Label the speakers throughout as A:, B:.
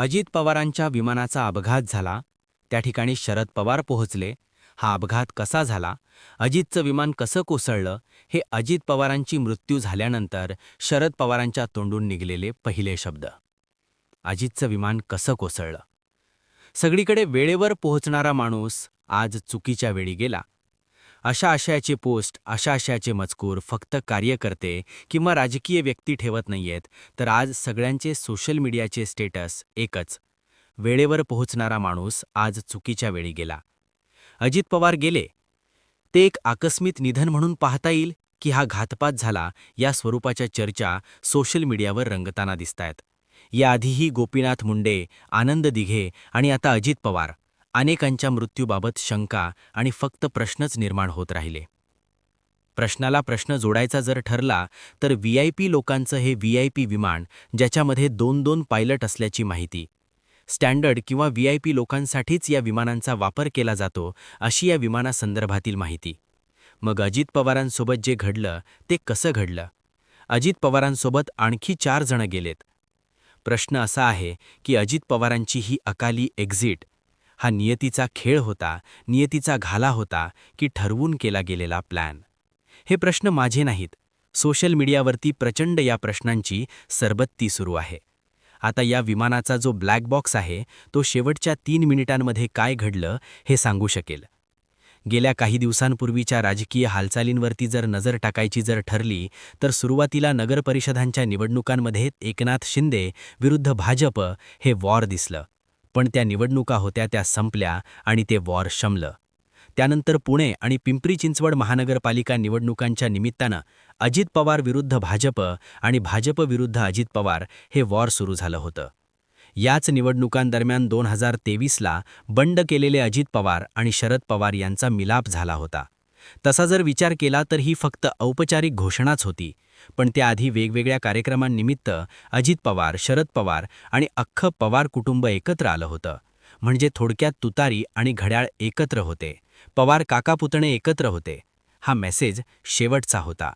A: अजित पवारांच्या विमानाचा अपघात झाला. त्या ठिकाणी शरद पवार पोहोचले. हा अपघात कसा झाला? अजितचं विमान कसं कोसळलं? हे अजित पवारांची मृत्यू झाल्यानंतर शरद पवारांच्या तोंडून निघलेले पहिले शब्द. अजितचं विमान कसं कोसळलं? सगळीकडे वेळेवर पोहोचणारा माणूस आज चुकीच्या वेळी गेला. अशा आशयाचे पोस्ट अशा आशयाचे मजकूर फक्त कार्यकर्ते किंवा राजकीय व्यक्ती ठेवत नाहीयेत तर आज सगळ्यांचे सोशल मीडियाचे स्टेटस एकच. वेळेवर पोहोचणारा माणूस आज चुकीच्या वेळी गेला. अजित पवार गेले. ते एक आकस्मित निधन म्हणून पाहता येईल की हा घातपात झाला या स्वरूपाच्या चर्चा सोशल मीडियावर रंगताना दिसतायत. याआधीही गोपीनाथ मुंडे आनंद दिघे आणि आता अजित पवार अनेकांच्या मृत्यूबाबत शंका आणि फक्त प्रश्नच निर्माण होत राहिले. प्रश्नाला प्रश्न जोडायचा जर ठरला तर व्ही आय पी लोकांचं हे व्ही आय पी विमान ज्याच्यामध्ये दोन दोन पायलट असल्याची माहिती स्टँडर्ड किंवा व्ही आय पी लोकांसाठीच या विमानांचा वापर केला जातो अशी या विमानासंदर्भातील माहिती. मग अजित पवारांसोबत जे घडलं ते कसं घडलं? अजित पवारांसोबत आणखी चार जण गेलेत. प्रश्न असा आहे की अजित पवारांची ही अकाली एक्झिट हा नियतीचा खेळ होता नियतीचा घाला होता की ठरवून केला गेलेला प्लॅन हे प्रश्न माझे नाहीत. सोशल मीडियावरती प्रचंड या प्रश्नांची सरबत्ती सुरू आहे. आता या विमानाचा जो ब्लॅक बॉक्स आहे तो शेवटच्या तीन मिनिटांमध्ये काय घडलं हे सांगू शकेल. गेल्या काही दिवसांपूर्वीच्या राजकीय हालचालींवरती जर नजर टाकायची जर ठरली तर सुरुवातीला नगरपरिषदांच्या निवडणुकांमध्ये एकनाथ शिंदे विरुद्ध भाजप हे वॉर दिसलं. पण त्या निवडणुका होत्या त्या संपल्या आणि ते वॉर शमलं. त्यानंतर पुणे आणि पिंपरी चिंचवड महानगरपालिका निवडणुकांच्या निमित्तानं अजित पवार विरुद्ध भाजप आणि भाजप विरुद्ध अजित पवार हे वॉर सुरू झालं होतं. याच निवडणुकांदरम्यान दोन हजार तेवीसला बंड केलेले अजित पवार आणि शरद पवार यांचा मिलाप झाला होता. तसा जर विचार केला तर ही फक्त औपचारिक घोषणाच होती. पण त्याआधी वेगवेगळ्या कार्यक्रमांनिमित्त अजित पवार शरद पवार आणि अख्खं पवार कुटुंब एकत्र आलं होतं. म्हणजे थोडक्यात तुतारी आणि घड्याळ एकत्र होते. पवार काकापुतणे एकत्र होते. हा मेसेज शेवटचा होता.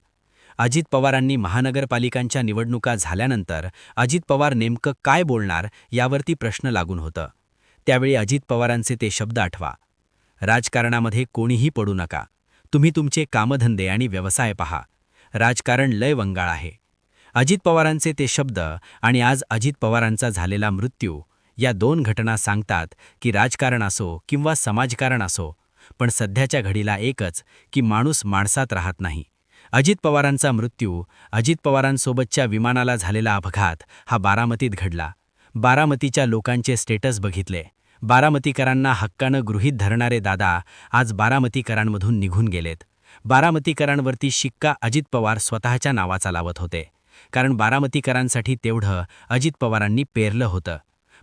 A: अजित पवारांनी महानगरपालिकांच्या निवडणुका झाल्यानंतर अजित पवार नेमकं काय बोलणार यावरती प्रश्न लागून होतं. त्यावेळी अजित पवारांचे ते शब्द आठवा. राजकारणामध्ये कोणीही पडू नका. तुम्ही तुमचे कामधंदे आणि व्यवसाय पहा. राजकारण लय वंगाळ आहे. अजित पवारांचे ते शब्द आणि आज अजित पवारांचा झालेला मृत्यू या दोन घटना सांगतात की राजकारण असो किंवा समाजकारण असो पण सध्याच्या घडीला एकच की माणूस माणसात राहत नाही. अजित पवारांचा मृत्यू अजित पवारांसोबतच्या विमानाला झालेला अपघात हा बारामतीत घडला. बारामतीच्या लोकांचे स्टेटस बघितले. बारामतीकरांना हक्कानं गृहीत धरणारे दादा आज बारामतीकरांमधून निघून गेलेत. बारामतीकरांवरती शिक्का अजित पवार स्वतःच्या नावाचा लावत होते. कारण बारामतीकरांसाठी तेवढं अजित पवारांनी पेरलं होतं.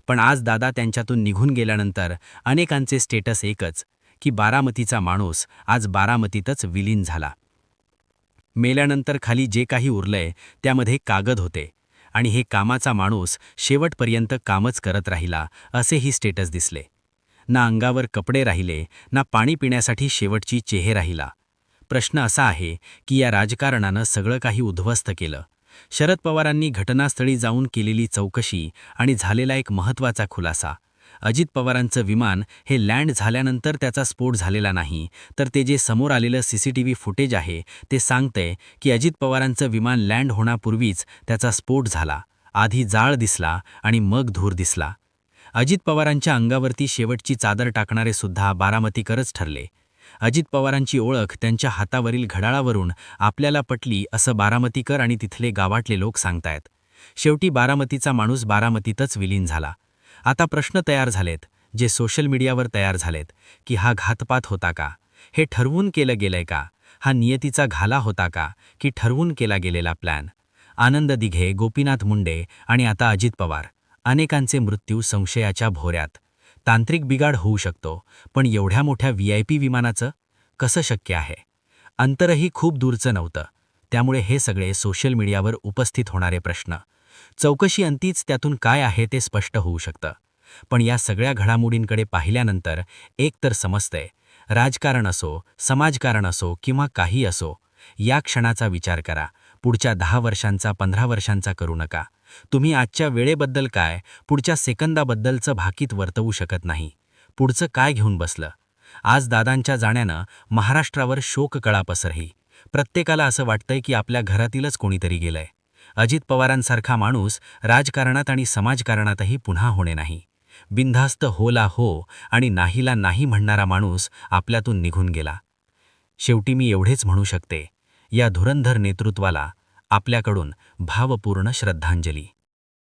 A: पण आज दादा त्यांच्यातून निघून गेल्यानंतर अनेकांचे स्टेटस एकच की बारामतीचा माणूस आज बारामतीतच विलीन झाला. मेल्यानंतर खाली जे काही उरलंय त्यामध्ये कागद होते. आणि हे कामाचा माणूस शेवटपर्यंत कामच करत राहिला असेही स्टेटस दिसले. ना अंगावर कपडे राहिले ना पाणी पिण्यासाठी शेवटची चेहे राहिला. प्रश्न असा आहे की या राजकारणानं सगळं काही उद्ध्वस्त केलं. शरद पवारांनी घटनास्थळी जाऊन केलेली चौकशी आणि झालेला एक महत्त्वाचा खुलासा. अजित पवारांचं विमान हे लँड झाल्यानंतर त्याचा स्फोट झालेला नाही तर ते जे समोर आलेलं सीसीटीव्ही फुटेज आहे ते सांगतंय की अजित पवारांचं विमान लँड होण्यापूर्वीच त्याचा स्फोट झाला आधी जाळ दिसला आणि मग धूर दिसला. अजित पवारांच्या अंगावरती शेवटची चादर टाकणारे सुद्धा बारामतीकरच ठरले. अजित पवारांची ओळख त्यांच्या हातावरील घडाळावरून आपल्याला पटली असं बारामतीकर आणि तिथले गावातले लोक सांगतायत. शेवटी बारामतीचा माणूस बारामतीतच विलीन झाला. आता प्रश्न तयार झालेत जे सोशल मीडियावर तयार झालेत की हा घातपात होता का? हे ठरवून केलं गेलंय का? हा नियतीचा घाला होता का? की ठरवून केला गेलेला प्लॅन आनंद दिघे गोपीनाथ मुंडे आणि आता अजित पवार. अनेकांचे मृत्यू संशयाच्या भोऱ्यात. तांत्रिक बिघाड होऊ शकतो पण एवढ्या मोठ्या व्ही आय पी विमानाचं? कसं शक्य आहे? अंतरही खूप दूरचं नव्हतं. त्यामुळे हे सगळे सोशल मीडियावर उपस्थित होणारे प्रश्न. चौकशी अंतीच त्यातून काय आहे ते स्पष्ट होऊ शकतं. पण या सगळ्या घडामोडींकडे पाहिल्यानंतर एक तर समजतंय राजकारण असो समाजकारण असो किंवा काही असो या क्षणाचा विचार करा पुढच्या दहा वर्षांचा पंधरा वर्षांचा करू नका. तुम्ही आजच्या वेळेबद्दल काय पुढच्या सेकंदाबद्दलचं भाकीत वर्तवू शकत नाही. पुढचं काय घेऊन बसलं? आज दादांच्या जाण्यानं महाराष्ट्रावर शोककळा पसरही. प्रत्येकाला असं वाटतंय की आपल्या घरातीलच कोणीतरी गेलंय. अजित पवारांसारखा माणूस राजकारणात आणि समाजकारणातही पुन्हा होणे नाही. बिनधास्त होला हो आणि नाहीला नाही म्हणणारा माणूस आपल्यातून निघून गेला. शेवटी मी एवढेच म्हणू शकते. या धुरंधर नेतृत्वाला आपल्याकडून भावपूर्ण श्रद्धांजली.